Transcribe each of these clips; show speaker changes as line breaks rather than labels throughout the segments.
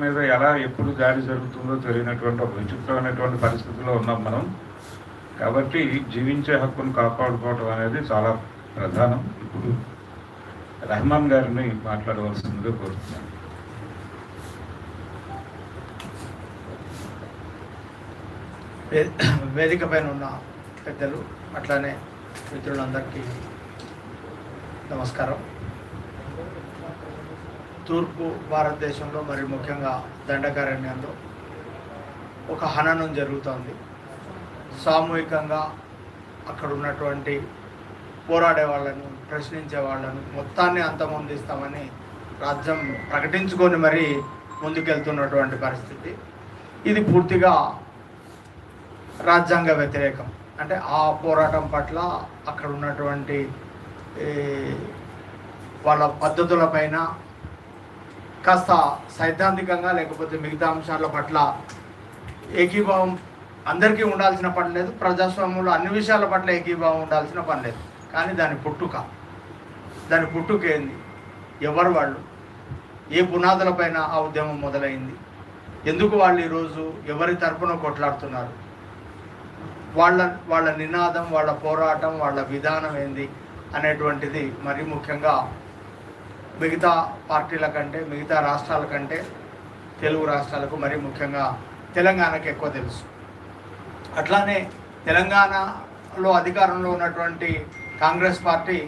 మీద ఎలా ఎప్పుడు దాడి జరుగుతుందో తెలియనటువంటి ఒక విచిత్రమైనటువంటి పరిస్థితిలో ఉన్నాం మనం. కాబట్టి జీవించే హక్కును కాపాడుకోవడం అనేది చాలా ప్రధానం. ఇప్పుడు రెహమాన్ గారిని మాట్లాడవలసిందిగా కోరుతున్నాను.
వే- వేదిక పైన ఉన్న పెద్దలు అట్లానే మిత్రులందరికీ నమస్కారం. తూర్పు భారతదేశంలో మరి ముఖ్యంగా దండకారణ్యంలో ఒక హననం జరుగుతోంది. సామూహికంగా అక్కడ ఉన్నటువంటి పోరాడే వాళ్ళను ప్రశ్నించే వాళ్ళను మొత్తాన్ని అంతమొందిస్తామని రాజ్యం ప్రకటించుకొని మరీ ముందుకెళ్తున్నటువంటి పరిస్థితి. ఇది పూర్తిగా రాజ్యాంగ వ్యతిరేకం. అంటే ఆ పోరాటం పట్ల అక్కడ ఉన్నటువంటి వాళ్ళ వాళ్ళ పద్ధతులపైన కాస్త సైద్ధాంతికంగా లేకపోతే మిగతా అంశాల పట్ల ఏకీభావం అందరికీ ఉండాల్సిన పని లేదు. ప్రజాస్వామ్యంలో అన్ని విషయాల పట్ల ఏకీభావం ఉండాల్సిన పని లేదు. కానీ దాని పుట్టుక దాని పుట్టుక ఏంది? ఎవరు వాళ్ళు? ఏ పునాదులపైన ఆ ఉద్యమం మొదలైంది? ఎందుకు వాళ్ళు ఈరోజు ఎవరి తరపున కొట్లాడుతున్నారు? వాళ్ళ వాళ్ళ నినాదం వాళ్ళ పోరాటం వాళ్ళ విధానం ఏంది అనేటువంటిది మరి ముఖ్యంగా మిగతా పార్టీల కంటే మిగతా రాష్ట్రాల కంటే తెలుగు రాష్ట్రాలకు మరి ముఖ్యంగా తెలంగాణకు ఎక్కువ తెలుసు. అట్లానే తెలంగాణలో అధికారంలో ఉన్నటువంటి కాంగ్రెస్ పార్టీ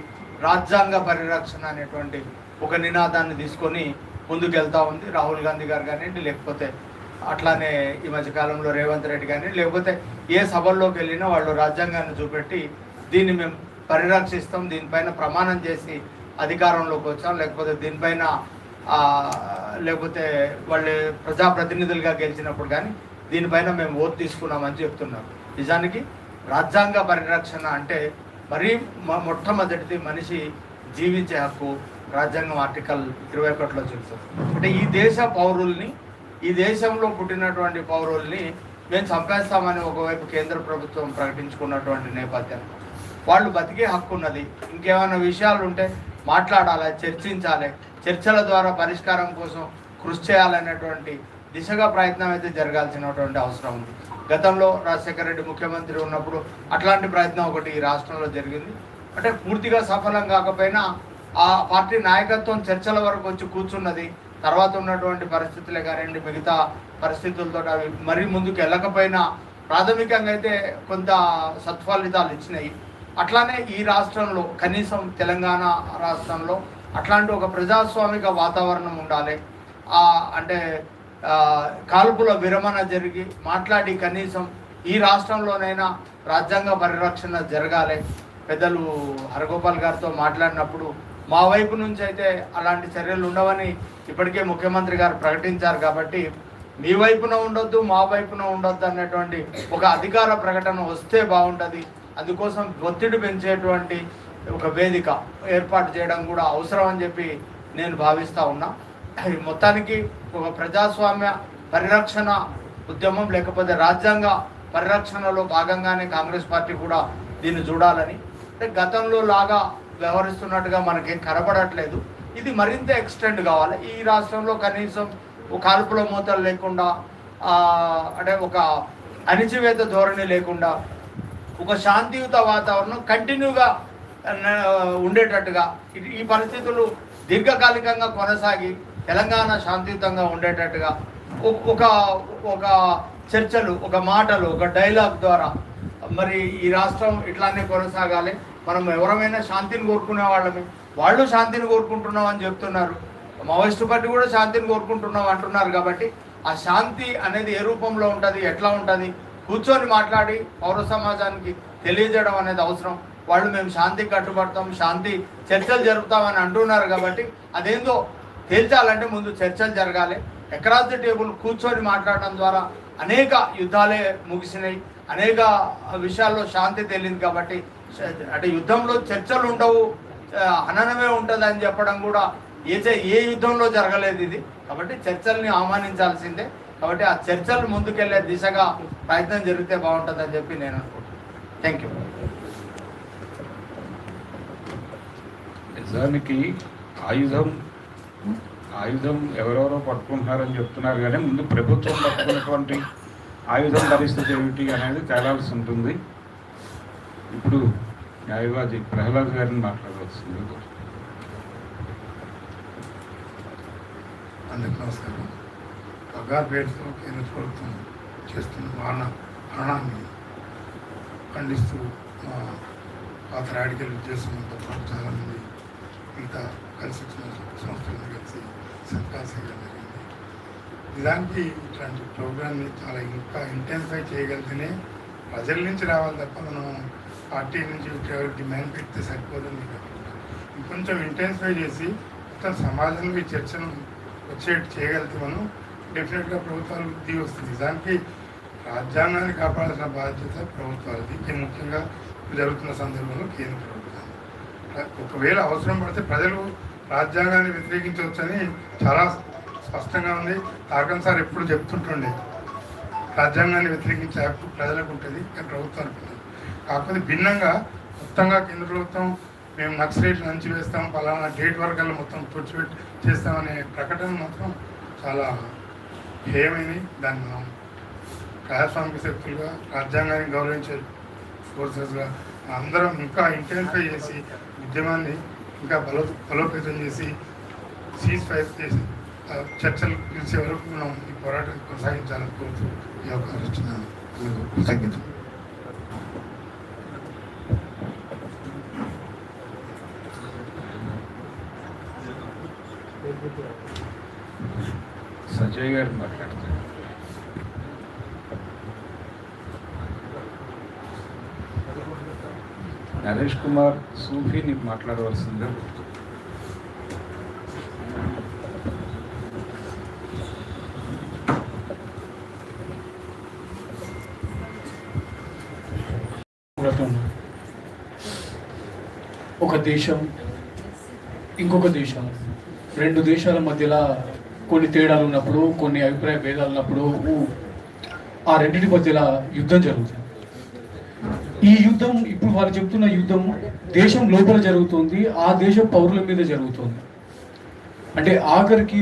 రాజ్యాంగ పరిరక్షణ అనేటువంటి ఒక నినాదాన్ని తీసుకొని ముందుకెళ్తా ఉంది. రాహుల్ గాంధీ గారు కానివ్వండి లేకపోతే అట్లానే ఈ మధ్య కాలంలో రేవంత్ రెడ్డి కానీ లేకపోతే ఏ సభల్లోకి వెళ్ళినా వాళ్ళు రాజ్యాంగాన్ని చూపెట్టి దీన్ని మేము పరిరక్షిస్తాం దీనిపైన ప్రమాణం చేసి అధికారంలోకి వచ్చాం. లేకపోతే దీనిపైన లేకపోతే వాళ్ళు ప్రజాప్రతినిధులుగా గెలిచినప్పుడు కానీ దీనిపైన మేము ఓటు తీసుకున్నామని చెప్తున్నాం నిజానికి రాజ్యాంగ పరిరక్షణ అంటే మరీ మొట్టమొదటిది మనిషి జీవించే హక్కు రాజ్యాంగం ఆర్టికల్ ఇరవై ఒకటిలో చూస్తాం అంటే ఈ దేశ పౌరుల్ని ఈ దేశంలో పుట్టినటువంటి పౌరుల్ని మేము చంపేస్తామని ఒకవైపు కేంద్ర ప్రభుత్వం ప్రకటించుకున్నటువంటి నేపథ్యం వాళ్ళు బతికే హక్కు ఉన్నది. ఇంకేమైనా విషయాలు ఉంటే మాట్లాడాలి చర్చించాలి చర్చల ద్వారా పరిష్కారం కోసం కృషి చేయాలనేటువంటి దిశగా ప్రయత్నం అయితే జరగాల్సినటువంటి అవసరం ఉంది. గతంలో రాజశేఖర రెడ్డి ముఖ్యమంత్రి ఉన్నప్పుడు అట్లాంటి ప్రయత్నం ఒకటి ఈ రాష్ట్రంలో జరిగింది. అంటే పూర్తిగా సఫలం కాకపోయినా ఆ పార్టీ నాయకత్వం చర్చల వరకు వచ్చి కూర్చున్నది. తర్వాత ఉన్నటువంటి పరిస్థితులే కానివ్వండి మిగతా పరిస్థితులతో అవి మరీ ముందుకు వెళ్ళకపోయినా ప్రాథమికంగా అయితే కొంత సత్ఫలితాలు ఇచ్చినాయి. అట్లానే ఈ రాష్ట్రంలో కనీసం తెలంగాణ రాష్ట్రంలో అట్లాంటి ఒక ప్రజాస్వామిక వాతావరణం ఉండాలి. అంటే కాల్పుల విరమణ జరిగి మాట్లాడి కనీసం ఈ రాష్ట్రంలోనైనా రాజ్యాంగ పరిరక్షణ జరగాలి. పెద్దలు హరగోపాల్ గారితో మాట్లాడినప్పుడు మా వైపు నుంచి అయితే అలాంటి చర్యలు ఉండవని ఇప్పటికే ముఖ్యమంత్రి గారు ప్రకటించారు కాబట్టి మీ వైపున ఉండొద్దు మా వైపున ఉండొద్దు అనేటువంటి ఒక అధికార ప్రకటన వస్తే బాగుంటుంది. అందుకోసం ఒత్తిడి పెంచేటువంటి ఒక వేదిక ఏర్పాటు చేయడం కూడా అవసరం అని చెప్పి నేను భావిస్తా ఉన్నా. మొత్తానికి ఒక ప్రజాస్వామ్య పరిరక్షణ ఉద్యమం లేకపోతే రాజ్యాంగ పరిరక్షణలో భాగంగానే కాంగ్రెస్ పార్టీ కూడా దీన్ని చూడాలని. అంటే గతంలో లాగా వ్యవహరిస్తున్నట్టుగా మనకేం కనపడట్లేదు. ఇది మరింత ఎక్స్టెండ్ కావాలి. ఈ రాష్ట్రంలో కనీసం ఒక కాల్పుల మూతలు లేకుండా అంటే ఒక అణిచివేత ధోరణి లేకుండా ఒక శాంతియుత వాతావరణం కంటిన్యూగా ఉండేటట్టుగా ఈ పరిస్థితులు దీర్ఘకాలికంగా కొనసాగి తెలంగాణ శాంతియుతంగా ఉండేటట్టుగా ఒక- ఒక ఒక చర్చలు ఒక మాటలు ఒక డైలాగ్ ద్వారా మరి ఈ రాష్ట్రం ఇట్లానే కొనసాగాలి. మనం ఎవరమైనా శాంతిని కోరుకునే వాళ్ళమే. వాళ్ళు శాంతిని కోరుకుంటున్నాం అని చెప్తున్నారు. మావోయిస్టు పార్టీ కూడా శాంతిని కోరుకుంటున్నాం అంటున్నారు కాబట్టి ఆ శాంతి అనేది ఏ రూపంలో ఉంటుంది ఎట్లా ఉంటుంది కూర్చొని మాట్లాడి పౌర సమాజానికి తెలియజేయడం అనేది అవసరం. వాళ్ళు మేము శాంతికి కట్టుబడతాం శాంతి చర్చలు జరుపుతామని అంటున్నారు కాబట్టి అదేందో తేల్చాలంటే ముందు చర్చలు జరగాలి. ఎక్రాస్ ది టేబుల్ కూర్చొని మాట్లాడడం ద్వారా అనేక యుద్ధాలే ముగిసినాయి. అనేక విషయాల్లో శాంతి తేలింది కాబట్టి అంటే యుద్ధంలో చర్చలు ఉండవు హననమే ఉంటుంది అని చెప్పడం కూడా ఏ చే- ఏ యుద్ధంలో జరగలేదు ఇది. కాబట్టి చర్చల్ని ఆహ్వానించాల్సిందే. కాబట్టి ఆ చర్చలు ముందుకెళ్ళే దిశగా ప్రయత్నం జరిగితే బాగుంటుందని చెప్పి నేను అనుకుంటున్నాను. థ్యాంక్ యూ
నిజానికి ఆయుధం ఆయుధం ఎవరెవరో పట్టుకుంటున్నారని చెప్తున్నారు కానీ ముందు ప్రభుత్వం పట్టుకున్నటువంటి ఆయుధం పరిస్థితి ఏమిటి అనేది తేలాల్సి ఉంటుంది. ఇప్పుడు న్యాయవాది ప్రహ్లాద్ గారిని మాట్లాడవలసింది
అందరికి నమస్కారం. పగార్ పేరుతో కేంద్ర ప్రభుత్వం చేస్తున్న వాహన మరణాన్ని ఖండిస్తూ మా పాత రాడికల్ చేస్తున్నంత పాటు చాలామంది మిగతా కలిసి సంస్థలను కలిసి సర్కార్ జరిగింది. నిజానికి ఇట్లాంటి ప్రోగ్రామ్ని చాలా ఇంకా ఇంటెన్సిఫై చేయగలిగితేనే ప్రజల నుంచి రావాలి తప్ప మనం పార్టీ నుంచి ఎవరికి డిమాండ్ పెడితే సరిపోదని ఇంకొంచెం ఇంటెన్సిఫై చేసి మొత్తం సమాజంలో ఈ చర్చను వచ్చేట్టు చేయగలిగితే మనం డెఫినెట్గా ప్రభుత్వాలు వృద్ధి వస్తుంది. దానికి రాజ్యాంగాన్ని కాపాడాల్సిన బాధ్యత ప్రభుత్వాలది ముఖ్యంగా జరుగుతున్న సందర్భంలో కేంద్ర ప్రభుత్వం ఒకవేళ అవసరం పడితే ప్రజలు రాజ్యాంగాన్ని వ్యతిరేకించవచ్చని చాలా స్పష్టంగా ఉంది. తారకం సార్ ఎప్పుడు చెప్తుంటుండే రాజ్యాంగాన్ని వ్యతిరేకించే హక్కు ప్రజలకు ఉంటుంది కానీ ప్రభుత్వానికి ఉంటుంది. కాకపోతే భిన్నంగా మొత్తంగా కేంద్ర ప్రభుత్వం మేము నక్సలైట్లు నంచి వేస్తాం పలానా డేట్ వర్గాలు మొత్తం తుడిచిపెట్టి చేస్తామనే ప్రకటన మాత్రం చాలా హేయమైనది దాన్ని మనం ప్రజాస్వామిక శక్తులుగా రాజ్యాంగాన్ని గౌరవించే ఫోర్సెస్గా అందరం ఇంకా ఇంటెన్సిఫై చేసి ఉద్యమాన్ని ఇంకా బలో బలోపేతం చేసి సీజ్ ఫైర్ చేసి చర్చలు పిలిచే వరకు మనం ఈ పోరాటం కొనసాగించాలని కోరుతూ ఈ అవకాశం ఇచ్చినాను అందుకు కృతజ్ఞతలు.
సంజయ్ గారు మాట్లాడతారు నరేష్ కుమార్ సూఫీని మాట్లాడవలసిందే
ఒక దేశం ఇంకొక దేశం. రెండు దేశాల మధ్యలో కొన్ని తేడాలు ఉన్నప్పుడు కొన్ని అభిప్రాయ భేదాలు ఉన్నప్పుడు ఆ రెండింటి మధ్యలో యుద్ధం జరుగుతుంది. ఈ యుద్ధం ఇప్పుడు వాళ్ళు చెప్తున్న యుద్ధం దేశం లోపల జరుగుతుంది ఆ దేశం పౌరుల మీద జరుగుతుంది. అంటే ఆఖరికి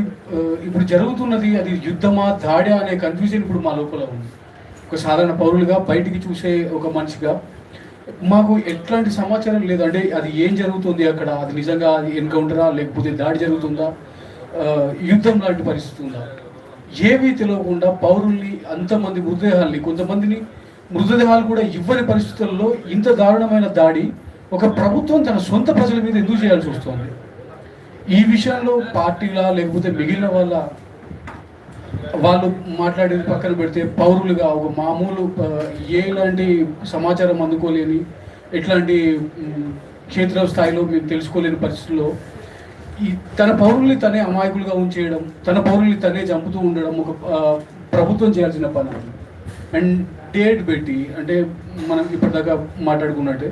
ఇప్పుడు జరుగుతున్నది అది యుద్ధమా దాడా అనే కన్ఫ్యూజన్ ఇప్పుడు మా లోపల ఉంది. ఒక సాధారణ పౌరులుగా బయటికి చూసే ఒక మనిషిగా మాకు ఎట్లాంటి సమాచారం లేదు. అంటే అది ఏం జరుగుతుంది అక్కడ? అది నిజంగా అది ఎన్కౌంటరా? లేకపోతే దాడి జరుగుతుందా? యుద్ధం లాంటి పరిస్థితి ఉందా? ఏమీ తెలియకుండా పౌరుల్ని అంతమంది మృతదేహాల్ని కొంతమందిని మృతదేహాలు కూడా ఇవ్వని పరిస్థితుల్లో ఇంత దారుణమైన దాడి ఒక ప్రభుత్వం తన సొంత ప్రజల మీద ఎందుకు చేయాల్సి వస్తుంది? ఈ విషయంలో పార్టీలా లేకపోతే మిగిలిన వాళ్ళ వాళ్ళు మాట్లాడేది పక్కన పెడితే పౌరులుగా ఒక మామూలు ఏలాంటి ఎలాంటి సమాచారం అందుకోలేని ఎట్లాంటి క్షేత్ర స్థాయిలో మేము తెలుసుకోలేని పరిస్థితుల్లో ఈ తన పౌరుల్ని తనే అమాయకులుగా ఉంచేయడం తన పౌరుల్ని తనే చంపుతూ ఉండడం ఒక ప్రభుత్వం చేయాల్సిన పని. అండ్ డేట్ పెట్టి అంటే మనం ఇప్పటిదాకా మాట్లాడుకున్నట్టే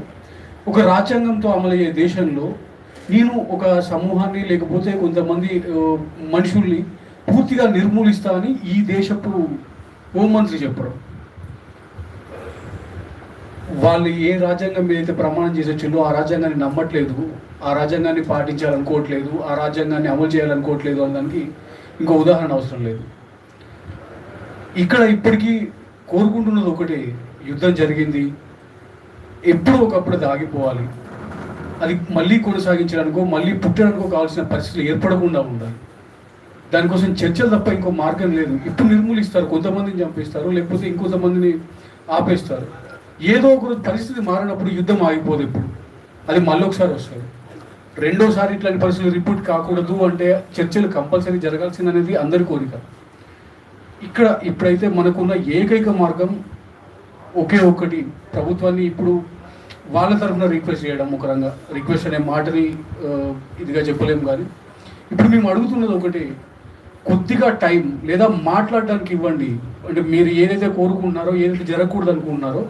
ఒక రాజ్యాంగంతో అమలయ్యే దేశంలో నేను ఒక సమూహాన్ని లేకపోతే కొంతమంది మనుషుల్ని పూర్తిగా నిర్మూలిస్తా అని ఈ దేశపు హోంమంత్రి చెప్పడం. వాళ్ళు ఏ రాజ్యాంగం మీద అయితే ప్రమాణం చేసి వచ్చిందో ఆ రాజ్యాంగాన్ని నమ్మట్లేదు ఆ రాజ్యాంగాన్ని పాటించాలనుకోవట్లేదు ఆ రాజ్యాంగాన్ని అమలు చేయాలనుకోవట్లేదు అనడానికి ఇంకో ఉదాహరణ అవసరం లేదు. ఇక్కడ ఇప్పటికీ కోరుకుంటున్నది ఒకటి యుద్ధం జరిగింది ఎప్పుడో ఒకప్పుడు దాగిపోవాలి అది మళ్ళీ కొనసాగించడానికో మళ్ళీ పుట్టడానికో కావాల్సిన పరిస్థితులు ఏర్పడకుండా ఉండాలి. దానికోసం చర్చలు తప్ప ఇంకో మార్గం లేదు. ఇప్పుడు నిర్మూలిస్తారు కొంతమందిని చంపేస్తారు లేకపోతే ఇంకొంతమందిని ఆపేస్తారు. ఏదో ఒక పరిస్థితి మారినప్పుడు యుద్ధం ఆగిపోదు ఇప్పుడు. అది మళ్ళీ ఒకసారి వస్తుంది. రెండోసారి ఇట్లాంటి పరిస్థితులు రిపీట్ కాకూడదు అంటే చర్చలు కంపల్సరీ జరగాల్సిందనేది అందరి కోరిక. ఇక్కడ ఇప్పుడైతే మనకున్న ఏకైక మార్గం ఒకే ఒక్కటి ప్రభుత్వాన్ని ఇప్పుడు వాళ్ళ తరఫున రిక్వెస్ట్ చేయడం ఒక రంగా రిక్వెస్ట్ అనే మాటని ఇదిగా చెప్పలేము కానీ. ఇప్పుడు మేము అడుగుతున్నది ఒకటి. కొద్దిగా టైం లేదా మాట్లాడడానికి ఇవ్వండి. అంటే మీరు ఏదైతే కోరుకుంటున్నారో ఏదైతే జరగకూడదు అనుకుంటున్నారో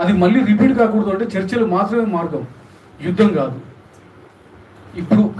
అది మళ్ళీ రిపీట్ కాకూడదు అంటే చర్చలు మాత్రమే మార్గం. యుద్ధం కాదు. ఇప్పుడు